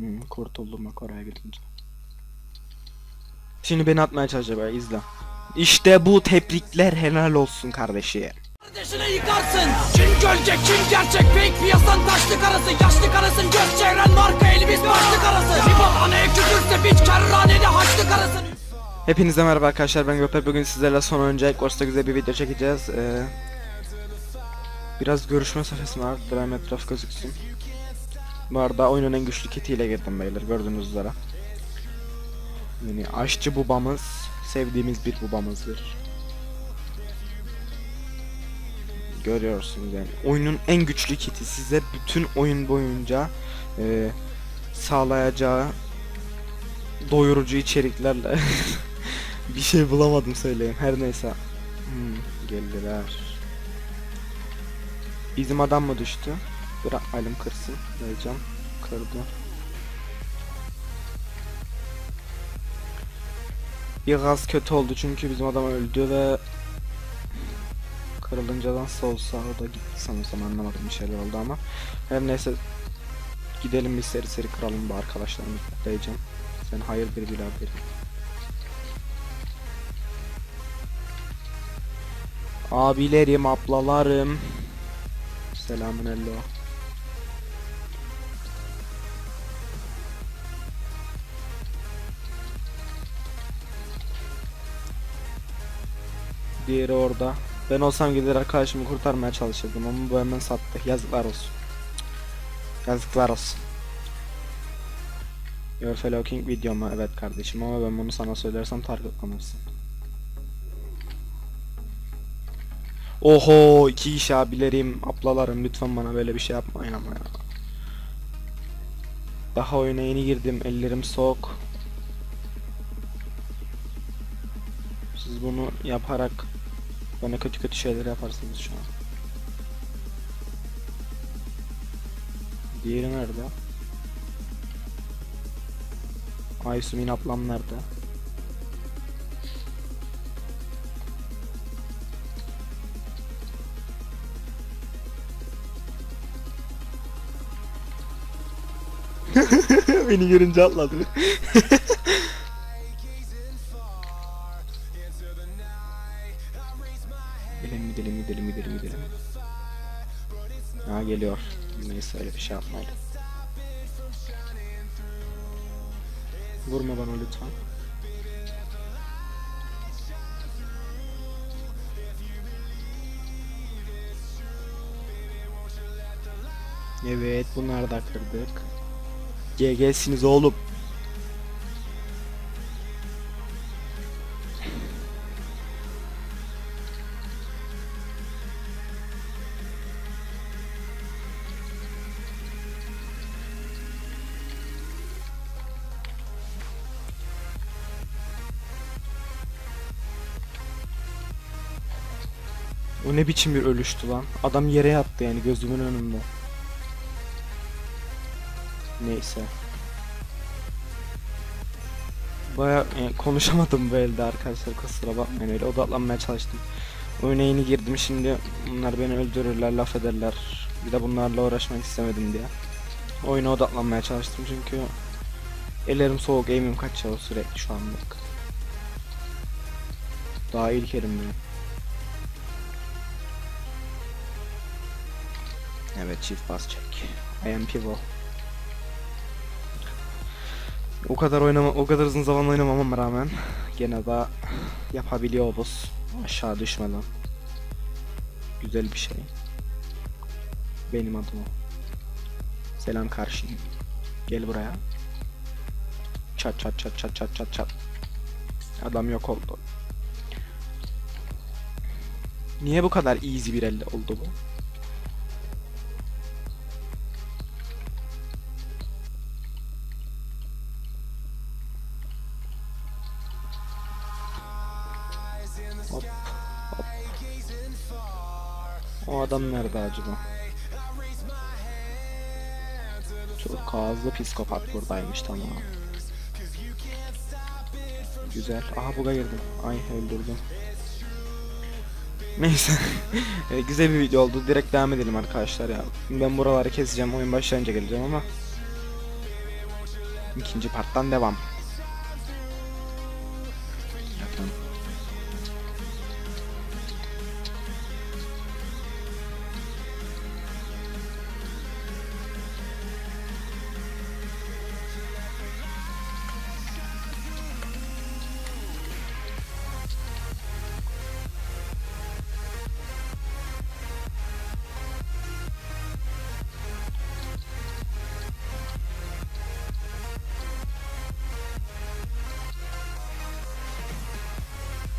Hmm, kurtuldum bak oraya gidince. Şimdi beni atmaya çalışacak böyle izle. İşte bu tebrikler helal olsun kardeşi. Kardeşini yıkarsın. Kim gölge kim gerçek? Fake piyasan taşlı karası Yaşlı karısın göz çevren marka elimiz başlı karası Bir bak anaya küfürse biç kerraneli haçlı karısın Hepinize merhaba arkadaşlar ben Göper bugün sizlerle son önce Ekvars'ta güzel bir video çekeceğiz. Ee, Biraz görüşme var Drame etraf gözüksün Bu arada oyunun en güçlü kitiyle girdim beyler gördüğünüz üzere. Yani aşçı babamız Sevdiğimiz bir babamızdır Görüyorsunuz yani oyunun en güçlü kiti size bütün oyun boyunca ee, Sağlayacağı doyurucu içeriklerle bir şey bulamadım söyleyeyim. Her neyse. Hmm, geldiler. Bizim adam mı düştü bırakmayalım kırsın. Diyeceğim kırdı. Biraz kötü oldu çünkü bizim adam öldü ve kırılınca nasıl olsa o da gitti sanırsam anlamadım bir şeyler oldu ama. Her neyse gidelim bir seri seri kıralım bu arkadaşlarımız diyeceğim sen hayır bir biraderim Abilerim, ablalarım. Selamun ello. Diğeri orada. Ben olsam gider arkadaşımı kurtarmaya çalışırdım ama bu hemen sattı. Yazıklar olsun. Yazıklar olsun. Your fellow king video mu? Evet kardeşim ama ben bunu sana söylersem targetlanırsın. Oho iki iş abilerim, ablalarım lütfen bana böyle bir şey yapmayın ama ya. Daha oyuna yeni girdim, ellerim soğuk. Siz bunu yaparak bana kötü kötü şeyler yaparsınız şu an. Diğeri nerede? Aysumin ablam nerede? Beni görünce atladı. geliyor. Neyse öyle bir şey yapmayalım. Vurma bana lütfen. Evet bunları da kırdık. GG'siniz oğlum. O ne biçim bir ölüştü lan. Adam yere yattı yani gözümün önünde. Neyse. Baya yani konuşamadım bu elde arkadaşlar kusura bakmayın öyle odaklanmaya çalıştım. Oyuna yeni girdim şimdi bunlar beni öldürürler laf ederler. Bir de bunlarla uğraşmak istemedim diye. Oyuna odaklanmaya çalıştım çünkü ellerim soğuk aim'im kaçıyor sürekli şu anlık. Daha ilk elim benim. Evet çift bas çek. I am. O kadar oynama, o kadar uzun zaman oynamama rağmen gene de yapabiliyoruz. Aşağı düşmeden. Güzel bir şey. Benim adım o. Selam karşı. Gel buraya. Çat çat çat çat çat çat çat. Adam yok oldu. Niye bu kadar easy bir elde oldu bu? Hop hop. O adam nerede acaba? Çok ağızlı psikopat buradaymış tamam. Güzel. Aha buga girdim. Ay öldürdüm. Neyse. E, güzel bir video oldu. Direkt devam edelim arkadaşlar ya. Ben buraları keseceğim. Oyun başlayınca geleceğim ama. İkinci parttan devam.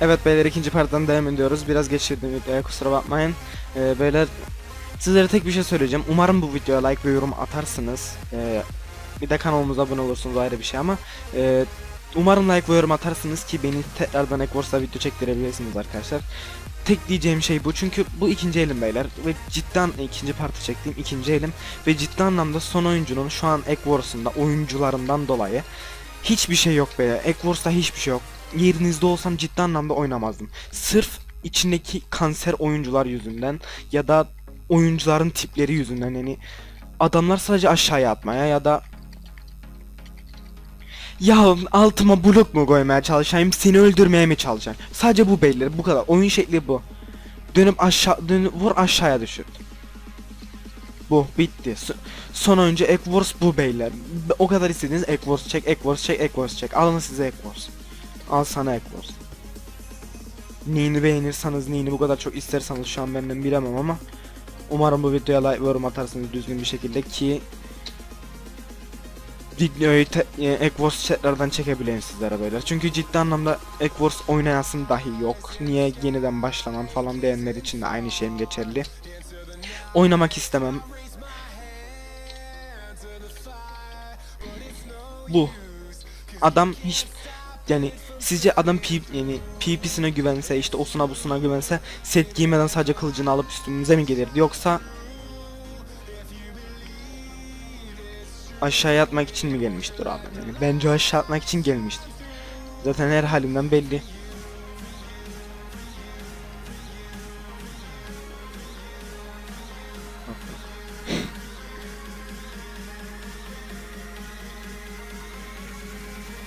Evet beyler ikinci parttan devam ediyoruz. Biraz geçirdim videoya kusura bakmayın. Ee, beyler sizlere tek bir şey söyleyeceğim. Umarım bu videoya like ve yorum atarsınız. Ee, bir de kanalımıza abone olursunuz ayrı bir şey ama e, umarım like ve yorum atarsınız ki beni tekrardan Ekwars'ta video çektirebilirsiniz arkadaşlar. Tek diyeceğim şey bu çünkü bu ikinci elim beyler ve cidden ikinci partı çektiğim ikinci elim ve ciddi anlamda son oyuncunun şu an Ekwars'ında oyuncularından dolayı hiçbir şey yok beyler. Ekwars'ta hiçbir şey yok yerinizde olsam ciddi anlamda oynamazdım. Sırf içindeki kanser oyuncular yüzünden ya da oyuncuların tipleri yüzünden yani adamlar sadece aşağıya atmaya ya da ya altıma blok mu koymaya çalışayım seni öldürmeye mi çalışayım? Sadece bu belli bu kadar oyun şekli bu. Dönüp aşağı dönüp vur aşağıya düşür. Bu bitti. So- son oyuncu Ekvors bu beyler. O kadar istediğiniz Ekvors çek, Ekvors çek, Ekvors çek. Alın size Ekvors. Al sana Ekvors. Neyini beğenirseniz, neyini bu kadar çok isterseniz şu an benden bilemem ama umarım bu videoya like ve yorum atarsınız düzgün bir şekilde ki videoyu te- e, Ekvors chatlerden çekebileyim sizlere böyle. Çünkü ciddi anlamda Ekvors oynayasın dahi yok. Niye yeniden başlamam falan diyenler için de aynı şeyim geçerli. Oynamak istemem. Bu. Adam hiç yani sizce adam P yani PvP'sine güvense işte osuna busuna güvense set giymeden sadece kılıcını alıp üstümüze mi gelirdi yoksa aşağıya atmak için mi gelmiştir abi? Yani bence aşağı atmak için gelmiştir. Zaten her halinden belli.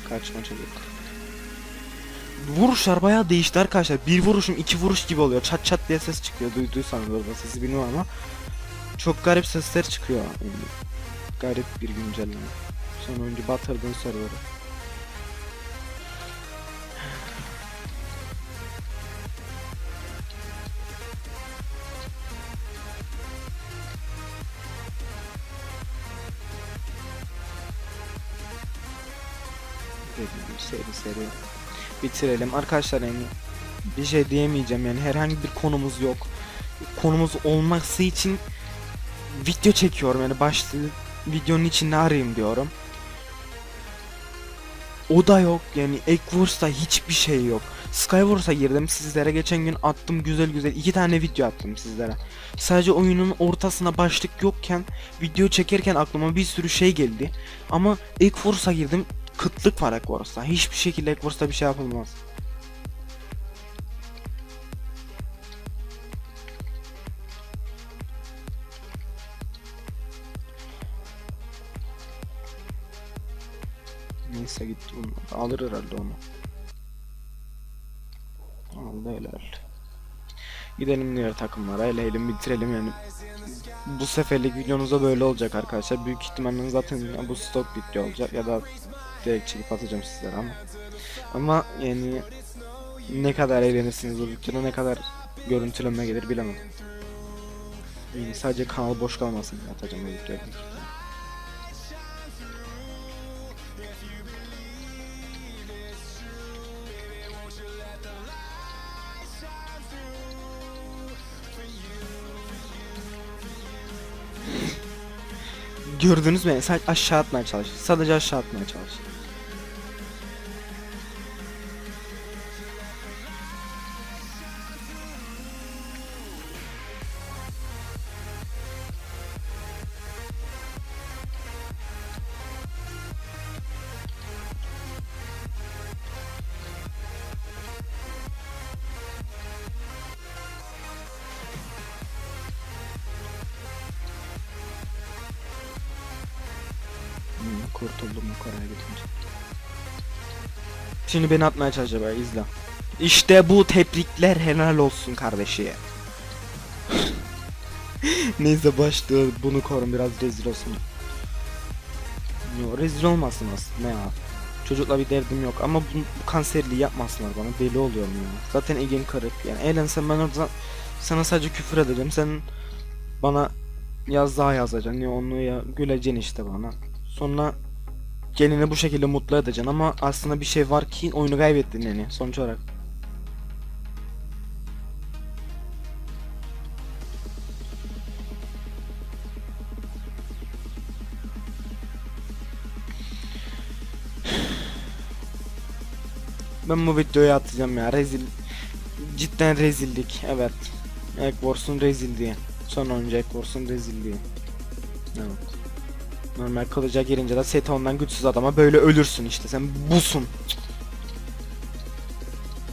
Kaçma çocuk. Vuruşlar bayağı değişti arkadaşlar. Bir vuruşum iki vuruş gibi oluyor. Çat çat diye ses çıkıyor. Duyduysanız orada sesi bilmiyorum ama. Çok garip sesler çıkıyor. Yani. Garip bir güncelleme. Son oyuncu batırdın serverı. Dediğim seri seri bitirelim. Arkadaşlar yani bir şey diyemeyeceğim yani herhangi bir konumuz yok. Konumuz olması için video çekiyorum yani başlığı videonun içinde arayayım diyorum. O da yok yani Ekwars'ta hiçbir şey yok. Skywars'a girdim sizlere geçen gün attım güzel güzel iki tane video attım sizlere. Sadece oyunun ortasına başlık yokken video çekerken aklıma bir sürü şey geldi. Ama Ekwars'a girdim kıtlık var Ekwars'ta. Hiçbir şekilde Ekwars'ta bir şey yapılmaz. Neyse gitti onu. Alır herhalde onu. Aldı helal. Gidelim diğer takımlara eleyelim bitirelim yani. Bu seferlik videonuzda böyle olacak arkadaşlar. Büyük ihtimalle zaten bu stok video olacak ya da direkt çekip atacağım sizlere ama. Ama yani ne kadar eğlenirsiniz bu videoda ne kadar görüntüleme gelir bilemem. Yani sadece kanal boş kalmasın diye atacağım bu videoyu. Gördünüz mü? Sadece aşağı atmaya çalış. Sadece aşağı atmaya çalış. Kurtuldum bu karaya gidince. Şimdi beni atmaya çalışacak bak izle. İşte bu tebrikler helal olsun kardeşi. Neyse başlıyor bunu korun biraz rezil olsun. Yo rezil olmasın aslında ya. Çocukla bir derdim yok ama bu, bu kanserliği yapmasınlar bana deli oluyorum ya. Zaten egim kırık yani eğlensem ben orada sana sadece küfür edeceğim sen bana yaz daha yazacaksın ya onu ya güleceksin işte bana. Sonra gelini bu şekilde mutlu edeceksin ama aslında bir şey var ki oyunu kaybettin yani sonuç olarak. Ben bu videoyu atacağım ya rezil cidden rezillik evet. Egg Wars'un rezilliği son oyuncu Egg Wars'un rezilliği. Evet normal kılıca girince de set ondan güçsüz adama böyle ölürsün işte. Sen busun.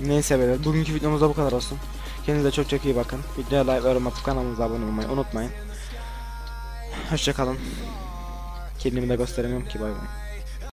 Neyse beyler bugünkü videomuzda bu kadar olsun. Kendinize çok çok iyi bakın. Videoya like ve yorum atıp kanalımıza abone olmayı unutmayın. Hoşçakalın Kendimi de gösteremiyorum ki bay bay